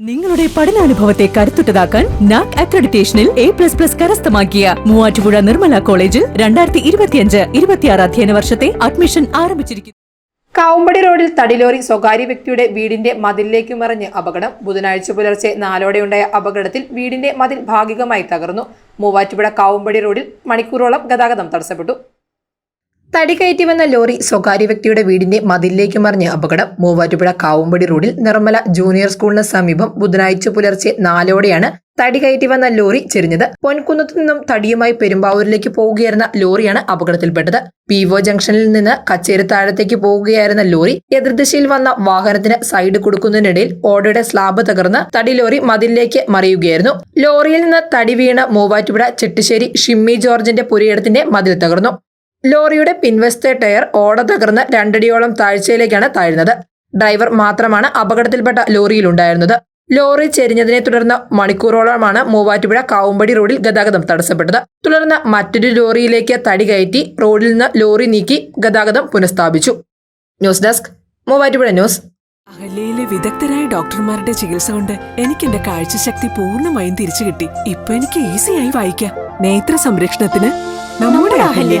നിങ്ങളുടെ പഠനാനുഭവത്തെ കരുത്തുറ്റതാക്കാൻ നാക് അക്രഡിറ്റേഷനിൽ എ പ്ലസ് പ്ലസ് കരസ്ഥമാക്കിയ മൂവാറ്റുപുഴ നിർമ്മല കോളേജിൽ രണ്ടായിരത്തി ഇരുപത്തിയഞ്ച് ഇരുപത്തിയാറ് അധ്യയന വർഷത്തെ അഡ്മിഷൻ ആരംഭിച്ചിരിക്കുന്നു. കാവുമ്പടി റോഡിൽ തടിലോറി സ്വകാര്യ വ്യക്തിയുടെ വീടിന്റെ മതിലിലേക്ക് മറിഞ്ഞ് അപകടം. ബുധനാഴ്ച പുലർച്ചെ നാലോടെയുണ്ടായ അപകടത്തിൽ വീടിന്റെ മതിൽ ഭാഗികമായി തകർന്നു. മൂവാറ്റുപുഴ കാവുമ്പടി റോഡിൽ മണിക്കൂറോളം ഗതാഗതം തടസ്സപ്പെട്ടു. തടി കയറ്റി വന്ന ലോറി സ്വകാര്യ വ്യക്തിയുടെ വീടിന്റെ മതിലിലേക്ക് മറിഞ്ഞ് അപകടം. മൂവാറ്റുപുഴ കാവുമ്പടി റോഡിൽ നിർമ്മല ജൂനിയർ സ്കൂളിന് സമീപം ബുധനാഴ്ച പുലർച്ചെ നാലോടെയാണ് തടി കയറ്റി വന്ന ലോറി ചെരിഞ്ഞത്. പൊൻകുന്നത്തു നിന്നും തടിയുമായി പെരുമ്പാവൂരിലേക്ക് പോവുകയായിരുന്ന ലോറിയാണ് അപകടത്തിൽപ്പെട്ടത്. പി ഒ ജംഗ്ഷനിൽ നിന്ന് കച്ചേരി താഴത്തേക്ക് പോവുകയായിരുന്ന ലോറി എതിർദിശയിൽ വന്ന വാഹനത്തിന് സൈഡ് കൊടുക്കുന്നതിനിടയിൽ ഓടയുടെ സ്ലാബ് തകർന്ന് തടി ലോറി മതിലിലേക്ക് മറിയുകയായിരുന്നു. ലോറിയിൽ നിന്ന് തടി വീണ് മൂവാറ്റുപുഴ ചെട്ടിശ്ശേരി ഷിമ്മി ജോർജിന്റെ പുരയിടത്തിന്റെ മതിൽ തകർന്നു. ലോറിയുടെ പിൻവശത്തെ ടയർ ഓട തകർന്ന് രണ്ടടിയോളം താഴ്ചയിലേക്കാണ് താഴ്ന്നത്. ഡ്രൈവർ മാത്രമാണ് അപകടത്തിൽപ്പെട്ട ലോറിയിലുണ്ടായിരുന്നത്. ലോറി ചെരിഞ്ഞതിനെ തുടർന്ന് മണിക്കൂറോളമാണ് മൂവാറ്റുപുഴ കാവുമ്പടി റോഡിൽ ഗതാഗതം തടസ്സപ്പെട്ടത്. തുടർന്ന് മറ്റൊരു ലോറിയിലേക്ക് തടി കയറ്റി റോഡിൽ നിന്ന് ലോറി നീക്കി ഗതാഗതം പുനഃസ്ഥാപിച്ചു. News desk Muvattupuzha news. അഹല്യയിലെ വിദഗ്ധരായ ഡോക്ടർമാരുടെ ചികിത്സ കൊണ്ട് എനിക്ക് എന്റെ കാഴ്ചശക്തി പൂർണമായും തിരിച്ചു കിട്ടി ഇപ്പൊ എനിക്ക് ഈസിയായി വായിക്കാം. നേത്ര സംരക്ഷണത്തിന് നമ്മുടെ Ahalya.